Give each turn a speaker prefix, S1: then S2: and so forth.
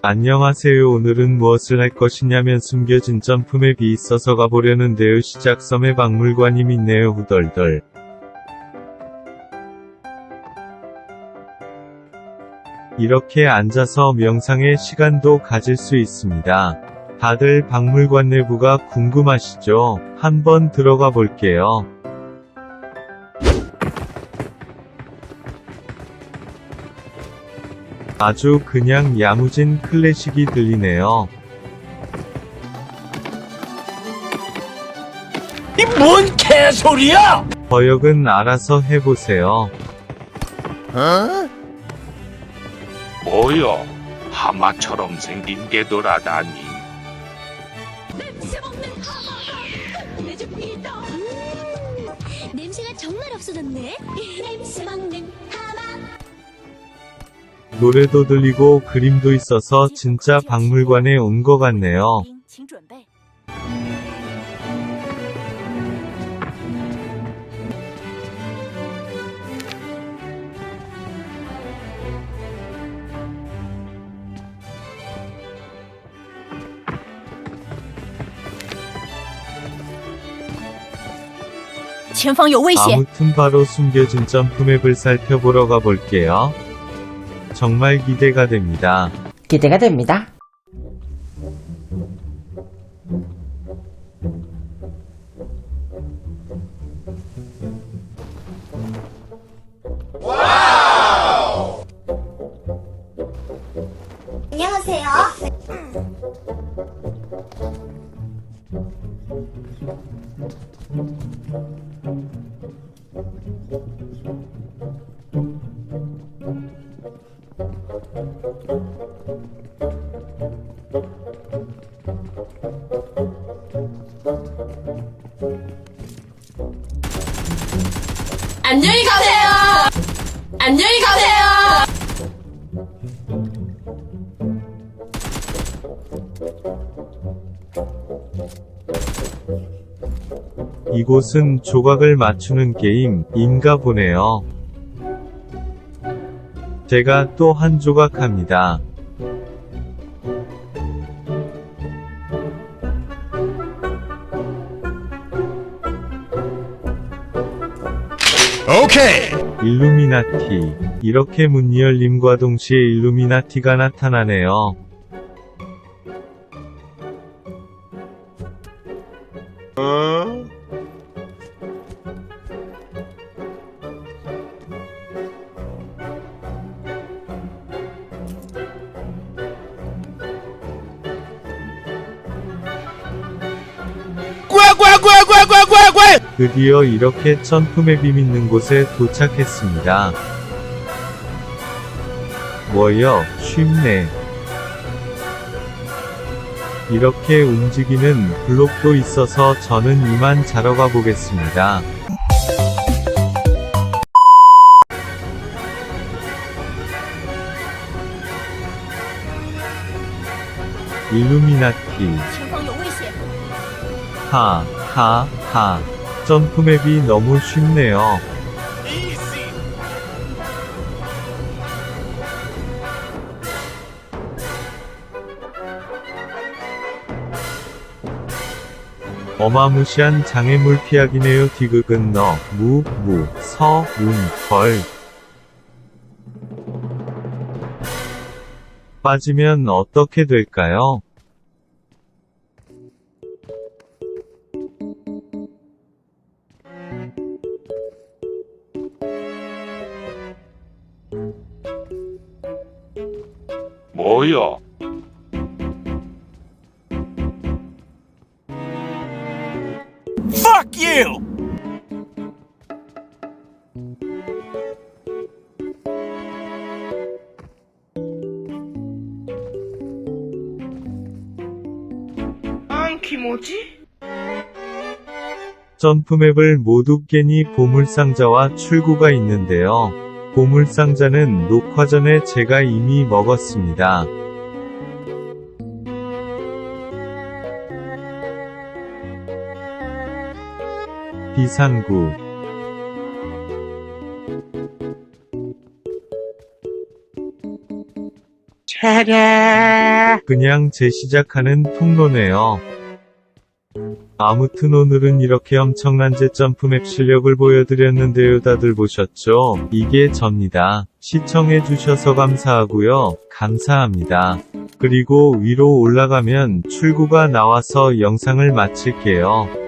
S1: 안녕하세요. 오늘은 무엇을 할 것이냐면 숨겨진 점프맵이 있어서 가보려는데요. 시작 섬에 박물관이 있네요. 후덜덜. 이렇게 앉아서 명상의 시간도 가질 수 있습니다. 다들 박물관 내부가 궁금하시죠? 한번 들어가 볼게요. 아주 그냥 야무진 클래식이 들리네요.
S2: 이 뭔 개소리야!
S1: 버역은 알아서 해보세요.
S3: 뭐여? 하마처럼 생긴 게 돌아다니.
S4: 냄새 하마가. 음, 냄새가 정말 없어졌네. 냄새 먹는 하마.
S1: 노래도 들리고 그림도 있어서 진짜 박물관에 온 것 같네요. 아무튼 바로 숨겨진 점품앱을 살펴보러 가볼게요. 정말 기대가 됩니다.
S5: 기대가 됩니다.
S4: 안녕하세요.
S6: 안녕히 가세요.
S1: 이곳은 조각을 맞추는 게임인가 보네요. 제가 또 한 조각 합니다.
S2: 오케이!
S1: 일루미나티. 이렇게 문이 열림과 동시에 일루미나티가 나타나네요.
S2: 꽝
S1: 드디어 이렇게 천품앱이 있는 곳에 도착했습니다. 뭐여, 쉽네. 이렇게 움직이는 블록도 있어서 저는 이만 자러 가보겠습니다. 일루미나티 하, 하, 하. 점프맵이 너무 쉽네요. 어마무시한 장애물 피하기네요. 디귿은 너, 무, 무, 서, 운, 걸. 빠지면 어떻게 될까요?
S3: 뭐여?
S2: Fuck you!
S1: 점프맵을 모두 깨니 보물상자와 출구가 있는데요. 보물상자는 녹화 전에 제가 이미 먹었습니다. 비상구 그냥 재시작하는 통로네요. 아무튼 오늘은 이렇게 엄청난 제 점프맵 실력을 보여드렸는데요. 다들 보셨죠? 이게 접니다. 시청해주셔서 감사하고요. 감사합니다. 그리고 위로 올라가면 출구가 나와서 영상을 마칠게요.